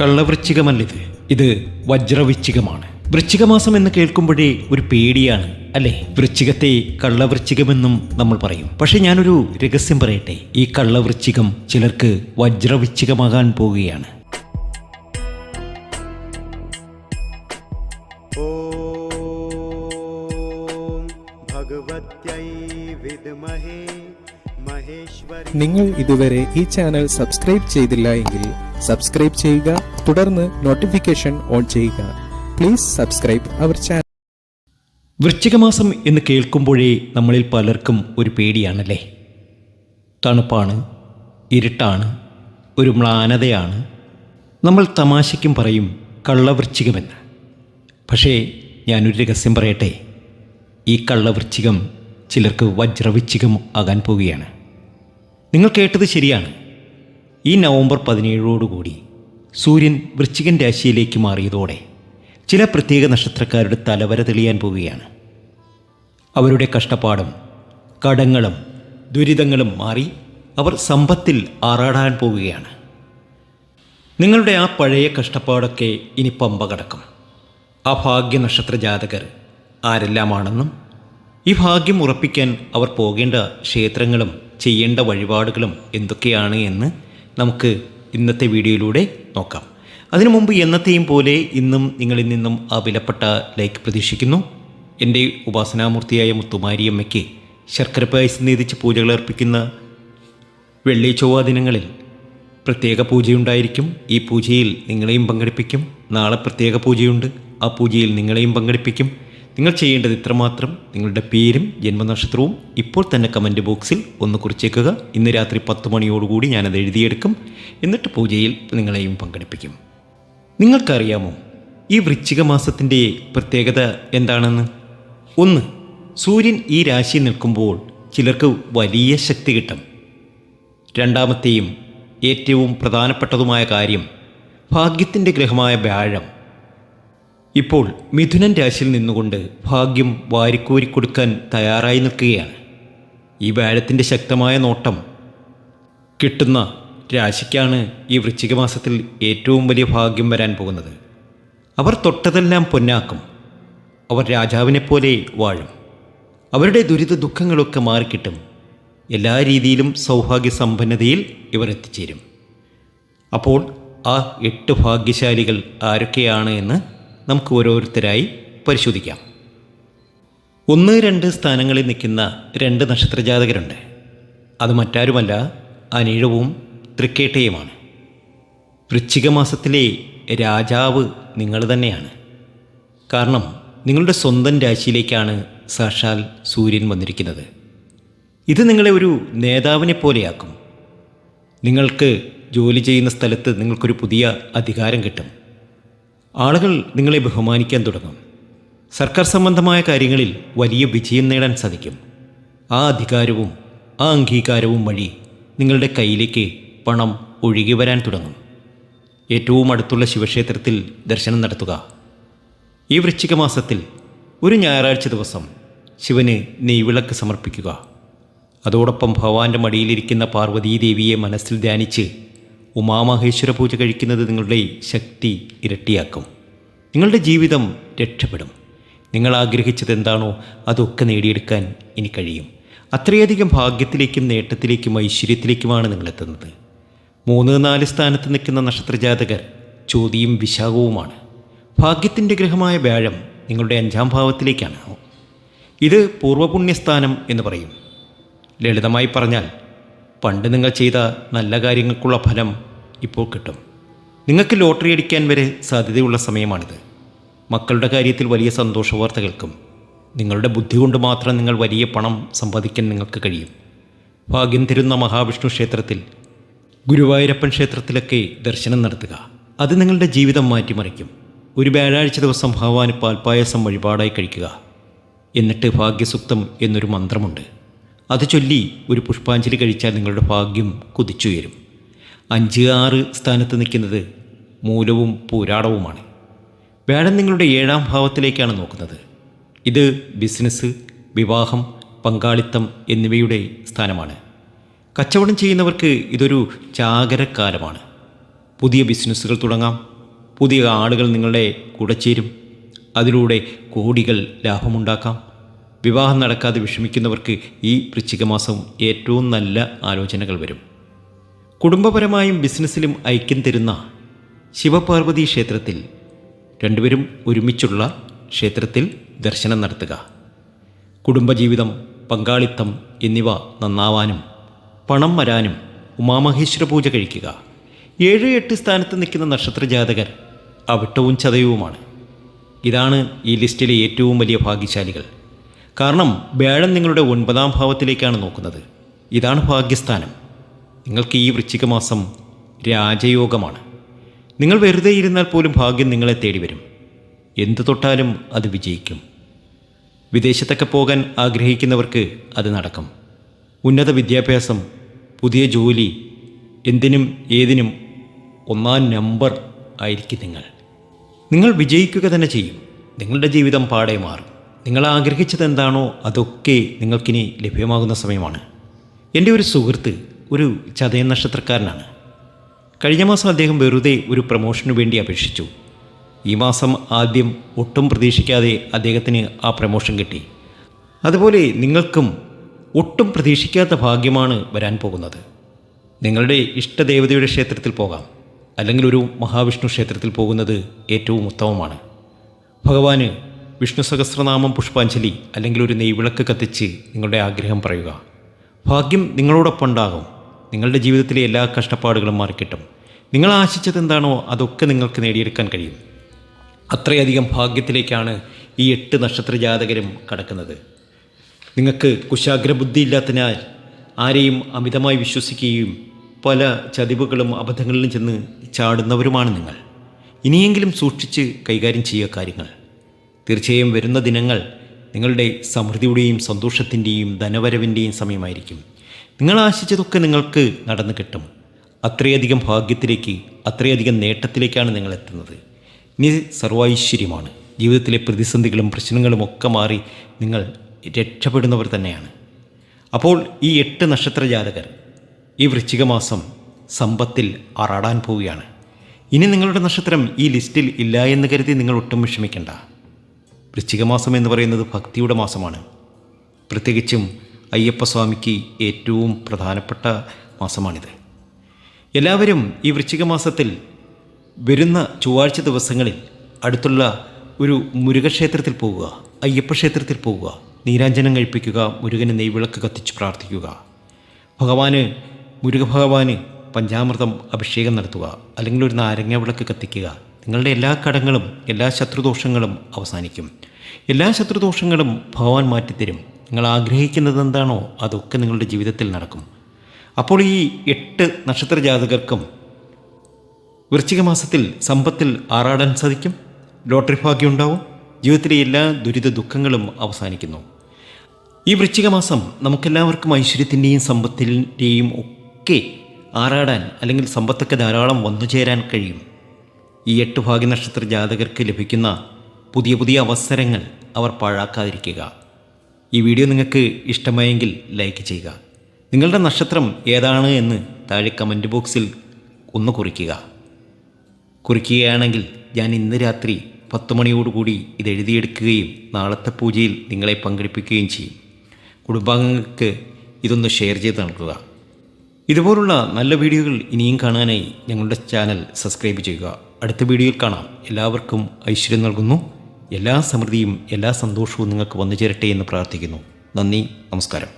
കള്ളവൃശ്ചികമല്ലിത്. ഇത് വജ്രവൃശ്ചികമാണ്. വൃശ്ചികമാസം എന്ന് കേൾക്കുമ്പോഴേ ഒരു പേടിയാണ് അല്ലേ? വൃശ്ചികത്തെ കള്ളവൃശ്ചികമെന്നും നമ്മൾ പറയും. പക്ഷെ ഞാനൊരു രഹസ്യം പറയട്ടെ. ഈ കള്ളവൃശ്ചികം ചിലർക്ക് വജ്രവൃശ്ചികമാകാൻ പോവുകയാണ്. ഭഗവത്യൈ വിദ്മഹേ നിങ്ങൾ ഇതുവരെ ഈ ചാനൽ സബ്സ്ക്രൈബ് ചെയ്തില്ല എങ്കിൽ സബ്സ്ക്രൈബ് ചെയ്യുക തുടർന്ന് നോട്ടിഫിക്കേഷൻ ഓൺ ചെയ്യുക. പ്ലീസ് സബ്സ്ക്രൈബ് അവർ ചാനൽ വൃശ്ചികമാസം എന്ന് കേൾക്കുമ്പോഴേ നമ്മളിൽ പലർക്കും ഒരു പേടിയാണല്ലേ? തണുപ്പാണ് ഇരുട്ടാണ് ഒരു മ്ലാനതയാണ്. നമ്മൾ തമാശയ്ക്കും പറയും കള്ളവൃശ്ചികമെന്ന്. പക്ഷേ ഞാനൊരു രഹസ്യം പറയട്ടെ. ഈ കള്ളവൃശ്ചികം ചിലർക്ക് വജ്രവൃശ്ചികം ആകാൻ പോവുകയാണ്. നിങ്ങൾ കേട്ടത് ശരിയാണ്. ഈ നവംബർ പതിനേഴോടുകൂടി സൂര്യൻ വൃശ്ചികൻ രാശിയിലേക്ക് മാറിയതോടെ ചില പ്രത്യേക നക്ഷത്രക്കാരുടെ തലവര തെളിയാൻ പോവുകയാണ്. അവരുടെ കഷ്ടപ്പാടും കടങ്ങളും ദുരിതങ്ങളും മാറി അവർ സമ്പത്തിൽ ആറാടാൻ പോവുകയാണ്. നിങ്ങളുടെ ആ പഴയ കഷ്ടപ്പാടൊക്കെ ഇനി പമ്പ കടക്കും. ആ ഭാഗ്യ നക്ഷത്ര ജാതകർ ആരെല്ലാമാണെന്നും ഈ ഭാഗ്യം ഉറപ്പിക്കാൻ അവർ പോകേണ്ട ക്ഷേത്രങ്ങളും ചെയ്യേണ്ട വഴിപാടുകളും എന്തൊക്കെയാണ് എന്ന് നമുക്ക് ഇന്നത്തെ വീഡിയോയിലൂടെ നോക്കാം. അതിനു മുമ്പ് എന്നത്തെയും പോലെ ഇന്നും നിങ്ങളിൽ നിന്നും ആ വിലപ്പെട്ട ലൈക്ക് പ്രതീക്ഷിക്കുന്നു. എന്റെ ഉപാസനാമൂർത്തിയായ മുത്തുമാരിയമ്മയ്ക്ക് ശർക്കര പായസം നീതിച്ച് പൂജകൾ അർപ്പിക്കുന്ന വെള്ളി ചൊവ്വ ദിനങ്ങളിൽ പ്രത്യേക പൂജയുണ്ടായിരിക്കും. ഈ പൂജയിൽ നിങ്ങളെയും പങ്കെടുപ്പിക്കും. നാളെ പ്രത്യേക പൂജയുണ്ട്. ആ പൂജയിൽ നിങ്ങളെയും പങ്കെടുപ്പിക്കും. നിങ്ങൾ ചെയ്യേണ്ടത് ഇത്രമാത്രം. നിങ്ങളുടെ പേരും ജന്മനക്ഷത്രവും ഇപ്പോൾ തന്നെ കമന്റ് ബോക്സിൽ ഒന്ന് കുറിച്ചേക്കുക. ഇന്ന് രാത്രി പത്ത് മണിയോടുകൂടി ഞാനത് എഴുതിയെടുക്കും. എന്നിട്ട് പൂജയിൽ നിങ്ങളെയും പങ്കെടുപ്പിക്കും. നിങ്ങൾക്കറിയാമോ ഈ വൃശ്ചിക മാസത്തിന്റെ പ്രത്യേകത എന്താണെന്ന്? ഒന്ന് സൂര്യൻ ഈ രാശി നിൽക്കുമ്പോൾ ചിലർക്ക് വലിയ ശക്തി കിട്ടും. രണ്ടാമത്തെയും ഏറ്റവും പ്രധാനപ്പെട്ടതുമായ കാര്യം ഭാഗ്യത്തിന്റെ ഗ്രഹമായ വ്യാഴം. ഇപ്പോൾ മിഥുനൻ രാശിയിൽ നിന്നുകൊണ്ട് ഭാഗ്യം വാരിക്കോരി കൊടുക്കാൻ തയ്യാറായി നിൽക്കുകയാണ്. ഈ വ്യാഴത്തിന്റെ ശക്തമായ നോട്ടം കിട്ടുന്ന രാശിക്കാണ് ഈ വൃശ്ചിക മാസത്തിൽ ഏറ്റവും വലിയ ഭാഗ്യം വരാൻ പോകുന്നത്. അവർ തൊട്ടതെല്ലാം പൊന്നാക്കും. അവർ രാജാവിനെപ്പോലെ വാഴും. അവരുടെ ദുരിത ദുഃഖങ്ങളൊക്കെ മാറിക്കിട്ടും. എല്ലാ രീതിയിലും സൗഭാഗ്യ സമ്പന്നതയിൽ ഇവർ എത്തിച്ചേരും. അപ്പോൾ ആ എട്ട് ഭാഗ്യശാലികൾ ആരൊക്കെയാണ് എന്ന് നമുക്ക് ഓരോരുത്തരായി പരിശോധിക്കാം. ഒന്ന് രണ്ട് സ്ഥാനങ്ങളിൽ നിൽക്കുന്ന രണ്ട് നക്ഷത്രജാതകരുണ്ട്. അത് മറ്റാരുമല്ല അനീഴവും തൃക്കേട്ടയുമാണ്. വൃശ്ചിക മാസത്തിലെ രാജാവ് നിങ്ങൾ തന്നെയാണ്. കാരണം നിങ്ങളുടെ സ്വന്തം രാശിയിലേക്കാണ് സാക്ഷാൽ സൂര്യൻ വന്നിരിക്കുന്നത്. ഇത് നിങ്ങളെ ഒരു നേതാവിനെ പോലെയാക്കും. നിങ്ങൾക്ക് ജോലി ചെയ്യുന്ന സ്ഥലത്ത് നിങ്ങൾക്കൊരു പുതിയ അധികാരം കിട്ടും. ആളുകൾ നിങ്ങളെ ബഹുമാനിക്കാൻ തുടങ്ങും. സർക്കാർ സംബന്ധമായ കാര്യങ്ങളിൽ വലിയ വിജയം നേടാൻ സാധിക്കും. ആ അധികാരവും ആ അംഗീകാരവും വഴി നിങ്ങളുടെ കയ്യിലേക്ക് പണം ഒഴുകി വരാൻ തുടങ്ങും. ഏറ്റവും അടുത്തുള്ള ശിവക്ഷേത്രത്തിൽ ദർശനം നടത്തുക. ഈ വൃശ്ചിക മാസത്തിൽ ഒരു ഞായറാഴ്ച ദിവസം ശിവന് നെയ്വിളക്ക് സമർപ്പിക്കുക. അതോടൊപ്പം ഭഗവാന്റെ മടിയിലിരിക്കുന്ന പാർവതീദേവിയെ മനസ്സിൽ ധ്യാനിച്ച് ഉമാമഹേശ്വര പൂജ കഴിക്കുന്നത് നിങ്ങളുടെ ശക്തി ഇരട്ടിയാക്കും. നിങ്ങളുടെ ജീവിതം രക്ഷപ്പെടും. നിങ്ങൾ ആഗ്രഹിച്ചത് എന്താണോ അതൊക്കെ നേടിയെടുക്കാൻ ഇനി കഴിയും. അത്രയധികം ഭാഗ്യത്തിലേക്കും നേട്ടത്തിലേക്കും ഐശ്വര്യത്തിലേക്കുമാണ് നിങ്ങളെത്തുന്നത്. മൂന്ന് നാല് സ്ഥാനത്ത് നിൽക്കുന്ന നക്ഷത്രജാതകർ ചോതിയും വിശാഖവുമാണ്. ഭാഗ്യത്തിന്റെ ഗ്രഹമായ വ്യാഴം നിങ്ങളുടെ അഞ്ചാം ഭാവത്തിലേക്കാണ്. ഇത് പൂർവപുണ്യസ്ഥാനം എന്ന് പറയും. ലളിതമായി പറഞ്ഞാൽ പണ്ട് നിങ്ങൾ ചെയ്ത നല്ല കാര്യങ്ങൾക്കുള്ള ഫലം ഇപ്പോൾ കിട്ടും. നിങ്ങൾക്ക് ലോട്ടറി അടിക്കാൻ വരെ സാധ്യതയുള്ള സമയമാണിത്. മക്കളുടെ കാര്യത്തിൽ വലിയ സന്തോഷ വാർത്ത കേൾക്കും നിങ്ങളുടെ ബുദ്ധി കൊണ്ട് മാത്രം നിങ്ങൾ വലിയ പണം സമ്പാദിക്കാൻ നിങ്ങൾക്ക് കഴിയും. ഭാഗ്യം തരുന്ന മഹാവിഷ്ണു ക്ഷേത്രത്തിൽ ഗുരുവായൂരപ്പൻ ക്ഷേത്രത്തിലൊക്കെ ദർശനം നടത്തുക. അത് നിങ്ങളുടെ ജീവിതം മാറ്റിമറിക്കും. ഒരു വ്യാഴാഴ്ച ദിവസം ഭഗവാന് പാൽപ്പായസം വഴിപാടായി കഴിക്കുക. എന്നിട്ട് ഭാഗ്യസുക്തം എന്നൊരു മന്ത്രമുണ്ട്. അത് ചൊല്ലി ഒരു പുഷ്പാഞ്ജലി കഴിച്ചാൽ നിങ്ങളുടെ ഭാഗ്യം കുതിച്ചുയരും. അഞ്ച് ആറ് സ്ഥാനത്ത് നിൽക്കുന്നത് മൂലവും പൂരാടവുമാണ്. വേണം നിങ്ങളുടെ ഏഴാം ഭാവത്തിലേക്കാണ് നോക്കുന്നത്. ഇത് ബിസിനസ് വിവാഹം പങ്കാളിത്തം എന്നിവയുടെ സ്ഥാനമാണ്. കച്ചവടം ചെയ്യുന്നവർക്ക് ഇതൊരു ചാകരക്കാലമാണ്. പുതിയ ബിസിനസ്സുകൾ തുടങ്ങാം. പുതിയ ആളുകൾ നിങ്ങളുടെ കൂടെ ചേരും. അതിലൂടെ കോടികൾ ലാഭമുണ്ടാക്കാം. വിവാഹം നടക്കാതെ വിഷമിക്കുന്നവർക്ക് ഈ വൃശ്ചികമാസം ഏറ്റവും നല്ല ആലോചനകൾ വരും. കുടുംബപരമായും ബിസിനസ്സിലും ഐക്യം തരുന്ന ശിവപാർവതി ക്ഷേത്രത്തിൽ രണ്ടുപേരും ഒരുമിച്ചുള്ള ക്ഷേത്രത്തിൽ ദർശനം നടത്തുക. കുടുംബജീവിതം പങ്കാളിത്തം എന്നിവ നന്നാവാനും പണം വരാനും ഉമാമഹേശ്വര പൂജ കഴിക്കുക. ഏഴ് എട്ട് സ്ഥാനത്ത് നിൽക്കുന്ന നക്ഷത്ര ജാതകർ അവിട്ടവും ചതയവുമാണ്. ഇതാണ് ഈ ലിസ്റ്റിലെ ഏറ്റവും വലിയ ഭാഗ്യശാലികൾ. കാരണം വ്യാഴം നിങ്ങളുടെ ഒൻപതാം ഭാവത്തിലേക്കാണ് നോക്കുന്നത്. ഇതാണ് ഭാഗ്യസ്ഥാനം. നിങ്ങൾക്ക് ഈ വൃശ്ചിക മാസം രാജയോഗമാണ്. നിങ്ങൾ വെറുതെ ഇരുന്നാൽ പോലും ഭാഗ്യം നിങ്ങളെ തേടി വരും എന്തു തൊട്ടാലും അത് വിജയിക്കും. വിദേശത്തൊക്കെ പോകാൻ ആഗ്രഹിക്കുന്നവർക്ക് അത് നടക്കും. ഉന്നത വിദ്യാഭ്യാസം പുതിയ ജോലി എന്തിനും ഏതിനും ഒന്നാം നമ്പർ ആയിരിക്കും നിങ്ങൾ. നിങ്ങൾ വിജയിക്കുക തന്നെ ചെയ്യും. നിങ്ങളുടെ ജീവിതം പാടെ മാറും. നിങ്ങൾ ആഗ്രഹിച്ചത് എന്താണോ അതൊക്കെ നിങ്ങൾക്കിനി ലഭ്യമാകുന്ന സമയമാണ്. എന്റെ ഒരു സുഹൃത്ത് ഒരു ചതയ നക്ഷത്രക്കാരനാണ്. കഴിഞ്ഞ മാസം അദ്ദേഹം വെറുതെ ഒരു പ്രമോഷന് വേണ്ടി അപേക്ഷിച്ചു. ഈ മാസം ആദ്യം ഒട്ടും പ്രതീക്ഷിക്കാതെ അദ്ദേഹത്തിന് ആ പ്രമോഷൻ കിട്ടി. അതുപോലെ നിങ്ങൾക്കും ഒട്ടും പ്രതീക്ഷിക്കാത്ത ഭാഗ്യമാണ് വരാൻ പോകുന്നത്. നിങ്ങളുടെ ഇഷ്ടദേവതയുടെ ക്ഷേത്രത്തിൽ പോകാം. അല്ലെങ്കിൽ ഒരു മഹാവിഷ്ണു ക്ഷേത്രത്തിൽ പോകുന്നത് ഏറ്റവും ഉത്തമമാണ്. ഭഗവാന് വിഷ്ണു സഹസ്രനാമം പുഷ്പാഞ്ജലി അല്ലെങ്കിൽ ഒരു നെയ്വിളക്ക് കത്തിച്ച് നിങ്ങളുടെ ആഗ്രഹം പറയുക. ഭാഗ്യം നിങ്ങളോടൊപ്പം ഉണ്ടാകും നിങ്ങളുടെ ജീവിതത്തിലെ എല്ലാ കഷ്ടപ്പാടുകളും മാറിക്കിട്ടും. നിങ്ങൾ ആശിച്ചത് എന്താണോ അതൊക്കെ നിങ്ങൾക്ക് നേടിയെടുക്കാൻ കഴിയും. അത്രയധികം ഭാഗ്യത്തിലേക്കാണ് ഈ എട്ട് നക്ഷത്ര ജാതകരും കടക്കുന്നത്. നിങ്ങൾക്ക് കുശാഗ്രബുദ്ധി ഇല്ലാത്തതിനാൽ ആരെയും അമിതമായി വിശ്വസിക്കുകയും പല ചതിവുകളും അബദ്ധങ്ങളിലും ചെന്ന് ചാടുന്നവരുമാണ് നിങ്ങൾ. ഇനിയെങ്കിലും സൂക്ഷിച്ച് കൈകാര്യം ചെയ്യുക കാര്യങ്ങൾ. തീർച്ചയായും വരുന്ന ദിനങ്ങൾ നിങ്ങളുടെ സമൃദ്ധിയുടെയും സന്തോഷത്തിന്റെയും ധനവരവിന്റെയും സമയമായിരിക്കും. നിങ്ങൾ ആശിച്ചതൊക്കെ നിങ്ങൾക്ക് നടന്നു കിട്ടും. അത്രയധികം ഭാഗ്യത്തിലേക്ക് അത്രയധികം നേട്ടത്തിലേക്കാണ് നിങ്ങൾ എത്തുന്നത്. ഇനി സർവൈശ്വര്യമാണ്. ജീവിതത്തിലെ പ്രതിസന്ധികളും പ്രശ്നങ്ങളും ഒക്കെ മാറി നിങ്ങൾ രക്ഷപ്പെടുന്നവർ തന്നെയാണ്. അപ്പോൾ ഈ എട്ട് നക്ഷത്ര ജാതകർ ഈ വൃശ്ചിക മാസം സമ്പത്തിൽ അറാടാൻ പോവുകയാണ്. ഇനി നിങ്ങളുടെ നക്ഷത്രം ഈ ലിസ്റ്റിൽ ഇല്ല എന്ന് കരുതി നിങ്ങൾ ഒട്ടും വിഷമിക്കേണ്ട. വൃശ്ചിക മാസം എന്ന് പറയുന്നത് ഭക്തിയുടെ മാസമാണ്. പ്രത്യേകിച്ചും അയ്യപ്പസ്വാമിക്ക് ഏറ്റവും പ്രധാനപ്പെട്ട മാസമാണിത്. എല്ലാവരും ഈ വൃശ്ചിക മാസത്തിൽ വരുന്ന ചൊവ്വാഴ്ച ദിവസങ്ങളിൽ അടുത്തുള്ള ഒരു മുരുകക്ഷേത്രത്തിൽ പോവുക അയ്യപ്പക്ഷേത്രത്തിൽ പോവുക നീരാഞ്ജനം കഴിപ്പിക്കുക മുരുകന് നെയ്വിളക്ക് കത്തിച്ച് പ്രാർത്ഥിക്കുക. ഭഗവാന് മുരുക ഭഗവാന് പഞ്ചാമൃതം അഭിഷേകം നടത്തുക അല്ലെങ്കിൽ ഒരു നാരങ്ങ വിളക്ക് കത്തിക്കുക. നിങ്ങളുടെ എല്ലാ കടങ്ങളും എല്ലാ ശത്രുദോഷങ്ങളും അവസാനിക്കും. എല്ലാ ശത്രുദോഷങ്ങളും ഭഗവാൻ മാറ്റിത്തരും. നിങ്ങൾ ആഗ്രഹിക്കുന്നത് എന്താണോ അതൊക്കെ നിങ്ങളുടെ ജീവിതത്തിൽ നടക്കും. അപ്പോൾ ഈ എട്ട് നക്ഷത്ര ജാതകർക്കും വൃശ്ചിക മാസത്തിൽ സമ്പത്തിൽ ആറാടാൻ സാധിക്കും. ലോട്ടറി ഭാഗ്യം ഉണ്ടാവും. ജീവിതത്തിലെ എല്ലാ ദുരിത ദുഃഖങ്ങളും അവസാനിക്കുന്നു. ഈ വൃശ്ചിക മാസം നമുക്കെല്ലാവർക്കും ഐശ്വര്യത്തിന്റെയും സമ്പത്തിന്റെയും ഒക്കെ ആറാടാൻ അല്ലെങ്കിൽ സമ്പത്തൊക്കെ ധാരാളം വന്നു ചേരാൻ കഴിയും. ഈ എട്ട് ഭാഗ്യനക്ഷത്ര ജാതകർക്ക് ലഭിക്കുന്ന പുതിയ പുതിയ അവസരങ്ങൾ അവർ പാഴാക്കാതിരിക്കുക. ഈ വീഡിയോ നിങ്ങൾക്ക് ഇഷ്ടമായെങ്കിൽ ലൈക്ക് ചെയ്യുക. നിങ്ങളുടെ നക്ഷത്രം ഏതാണ് എന്ന് താഴെ കമന്റ് ബോക്സിൽ ഒന്ന് കുറിക്കുക. കുറിക്കുകയാണെങ്കിൽ ഞാൻ ഇന്ന് രാത്രി പത്ത് മണിയോടുകൂടി ഇത് എഴുതിയെടുക്കുകയും നാളത്തെ പൂജയിൽ നിങ്ങളെ പങ്കെടുപ്പിക്കുകയും ചെയ്യും. കുടുംബാംഗങ്ങൾക്ക് ഇതൊന്ന് ഷെയർ ചെയ്ത് നൽകുക. ഇതുപോലുള്ള നല്ല വീഡിയോകൾ ഇനിയും കാണാനായി ഞങ്ങളുടെ ചാനൽ സബ്സ്ക്രൈബ് ചെയ്യുക. അടുത്ത വീഡിയോയിൽ കാണാം. എല്ലാവർക്കും ഐശ്വര്യം നൽകുന്നു. എല്ലാ സമൃദ്ധിയും എല്ലാ സന്തോഷവും നിങ്ങൾക്ക് വന്നു ചേരട്ടെ എന്ന് പ്രാർത്ഥിക്കുന്നു. നന്ദി നമസ്കാരം.